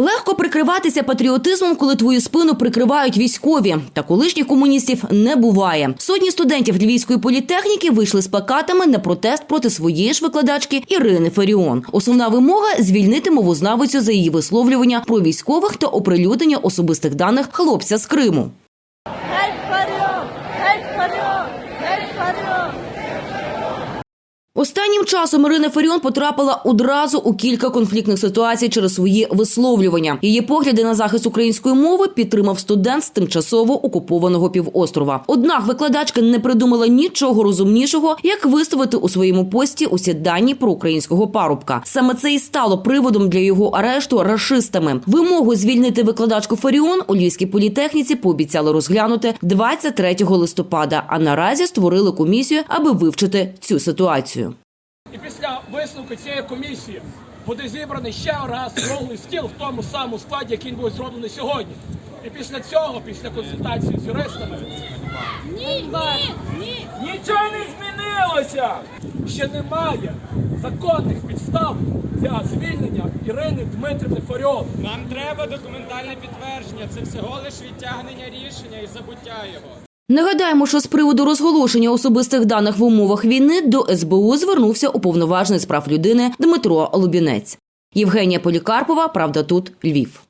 Легко прикриватися патріотизмом, коли твою спину прикривають військові. Та колишніх комуністів не буває. Сотні студентів Львівської політехніки вийшли з плакатами на протест проти своєї ж викладачки Ірини Феріон. Основна вимога звільнити мовознавицю за її висловлювання про військових та оприлюднення особистих даних хлопця з Криму. Геть вперед! Геть вперед! Геть вперед! Останнім часом Ірина Феріон потрапила одразу у кілька конфліктних ситуацій через свої висловлювання. Її погляди на захист української мови підтримав студент з тимчасово окупованого півострова. Однак викладачка не придумала нічого розумнішого, як виставити у своєму пості усі дані про українського парубка. Саме це і стало приводом для його арешту рашистами. Вимогу звільнити викладачку Феріон у Львівській політехніці пообіцяли розглянути 23 листопада. А наразі створили комісію, аби вивчити цю ситуацію. Висновку цієї комісії буде зібраний ще раз круглий стіл в тому самому складі, який був зроблений сьогодні. І після цього, після консультації з юристами, Ні, ні, ні! нічого не змінилося. Ще немає законних підстав для звільнення Ірини Дмитрівни Фаріон. Нам треба документальне підтвердження. Це всього лиш відтягнення рішення і забуття його. Нагадаємо, що з приводу розголошення особистих даних в умовах війни до СБУ звернувся уповноважений з прав людини Дмитро Лубінець. Євгенія Полікарпова. Правда, тут Львів.